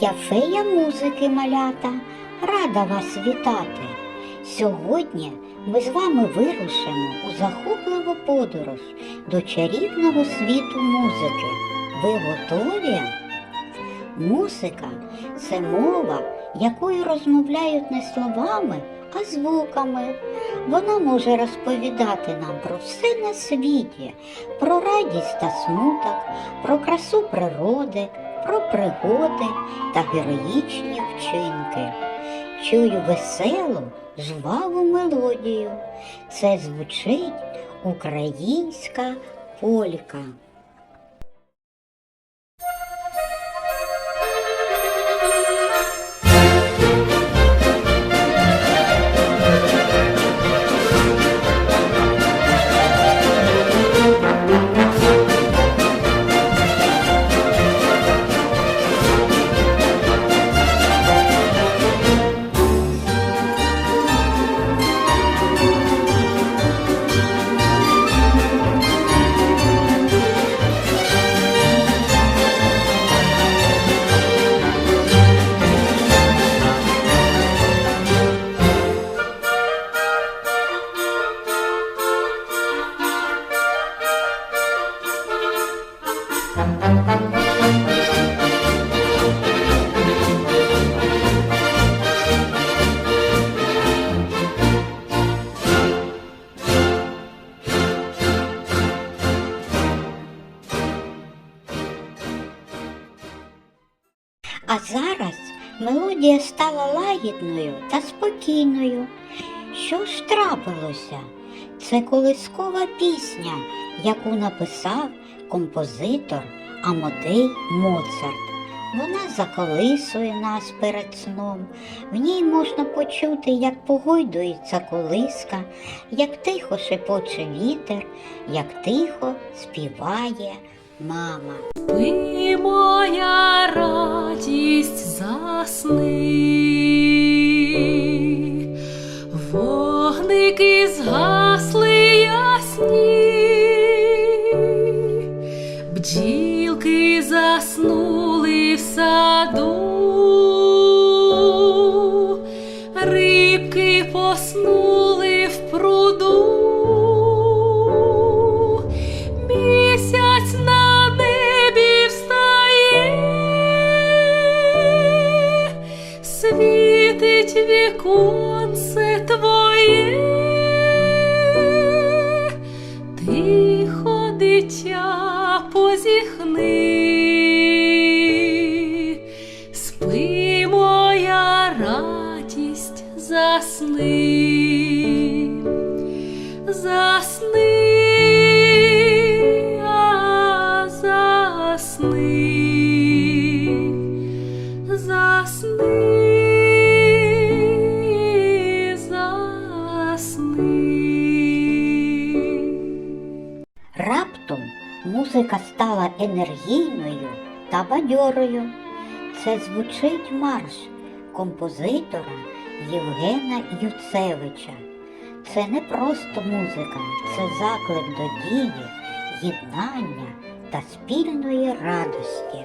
Я фея музики малята, рада вас вітати. Сьогодні ми з вами вирушимо у захопливу подорож до чарівного світу музики. Ви готові? Музика це мова, якою розмовляють не словами, а звуками. Вона може розповідати нам про все на світі, про радість та смуток, про красу природи, про пригоди та героїчні вчинки. Чую веселу, жваву мелодію. Це звучить українська полька. А зараз мелодія стала лагідною та спокійною. Що ж трапилося? Це колискова пісня, яку написав композитор Амодей Моцарт. Вона заколисує нас перед сном. В ній можна почути, як погойдується колиска, як тихо шепоче вітер, як тихо співає мама. Спи, моя радість, засни, музика стала енергійною та бадьорою. Це звучить марш композитора Євгена Юцевича. Це не просто музика, це заклик до дії, єднання та спільної радості.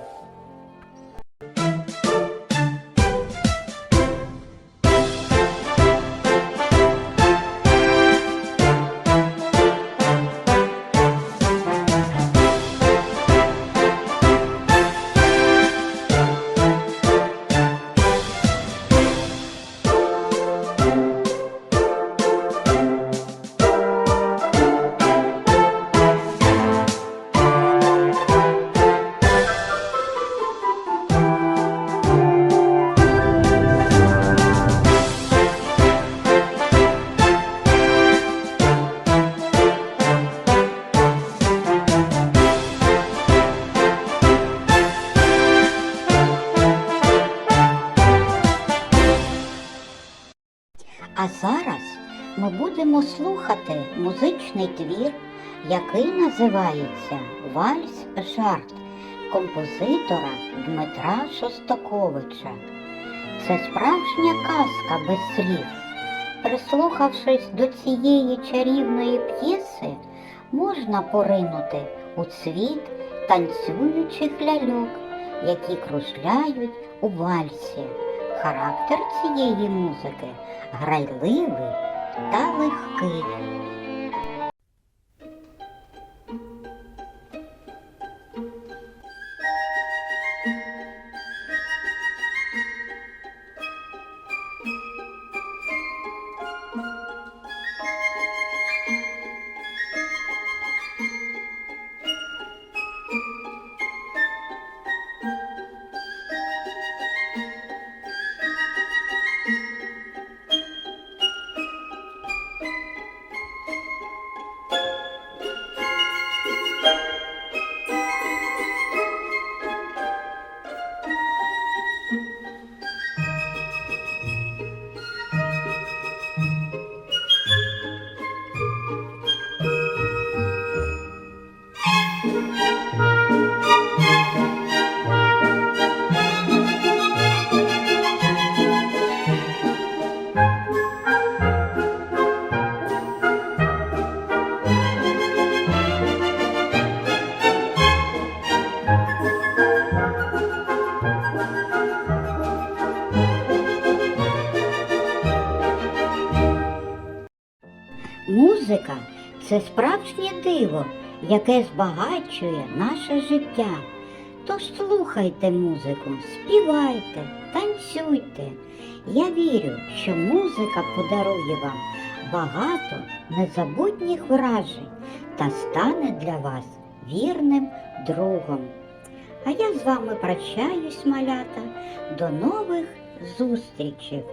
А зараз ми будемо слухати музичний твір, який називається Вальс жарт композитора Дмитра Шостаковича. Це справжня казка без слів. Прислухавшись до цієї чарівної п'єси, можна поринути у світ танцюючих ляльок, які кружляють у вальсі. Характер цієї музики грайливий та легкий. Це справжнє диво, яке збагачує наше життя. Тож слухайте музику, співайте, танцюйте. Я вірю, що музика подарує вам багато незабутніх вражень та стане для вас вірним другом. А я з вами прощаюсь, малята. До нових зустрічей!